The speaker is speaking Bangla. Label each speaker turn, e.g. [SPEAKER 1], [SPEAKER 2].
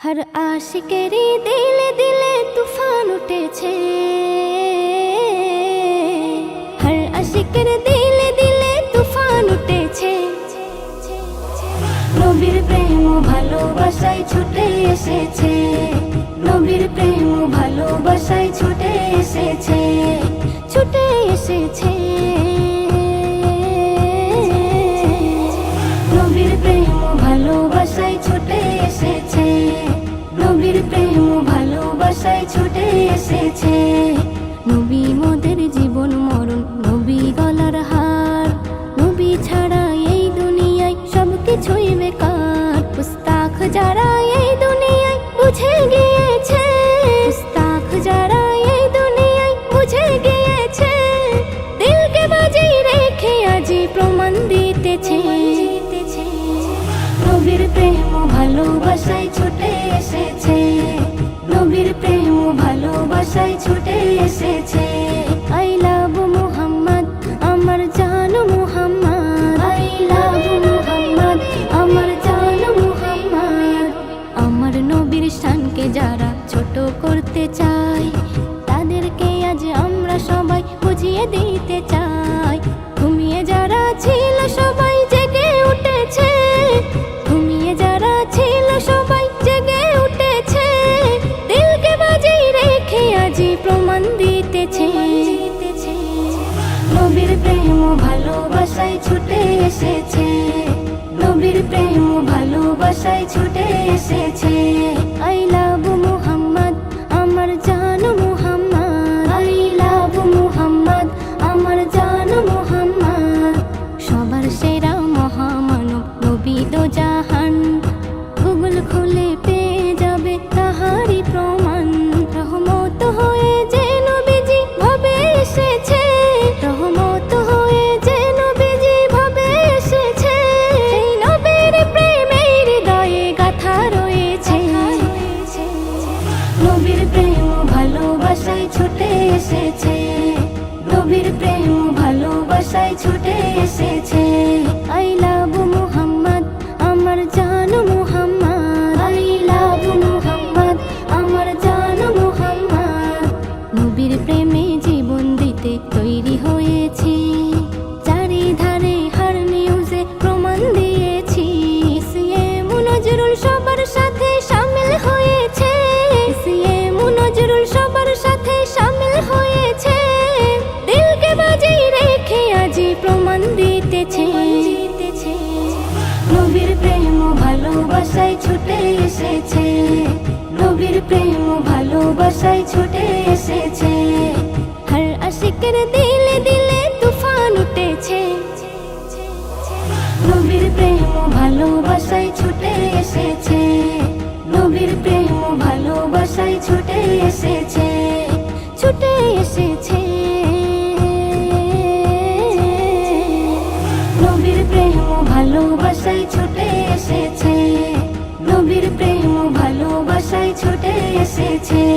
[SPEAKER 1] হর আশিকেরি দিলে দিলে তুফান উঠেছে হর আশিকের দিলে দিলে তুফান উঠেছে নবীর প্রেম ভালোবাসায় ছুটে এসেছে নবীর প্রেম ভালোবাসায় ছুটে এসেছে ছুটে এসেছে সব কিছুই বেকার পুস্তাক যারা এই দুনিয়ায় বুঝে গিয়েছে বুঝে গিয়েছে রেখে নবীর ছুটে এসেছে নবীর প্রেম ভালোবাসায় ছুটে এসেছে ছোট করতে চায় তাদেরকে আজ আমরা সবাই বুঝিয়ে দিতে চাই। ঘুমিয়ে যারা ছিল সবাই জেগে উঠেছে, ঘুমিয়ে যারা ছিল সবাই জেগে উঠেছে। দিলকে বাজি রেখে আজি প্রমাণ দিতেছে। নবীর প্রেম ভালোবাসায় ছুটে এসেছে। নবীর প্রেম ভালোবাসায় ছুটে এসেছে। ছুটে এসেছে। এসেছে। নবীর প্রেম ভালোবাসায় ছুটে এসেছে। হর আশিকের দিলে দিলে তুফান উঠেছে। নবীর প্রেম ভালোবাসায় ছুটে এসেছে। নবীর প্রেম ভালোবাসায় ছুটে এসেছে। ছুটে এসেছে। নবীর প্রেম ভালোবাসায় ছুটে এসেছে এসেছে। আই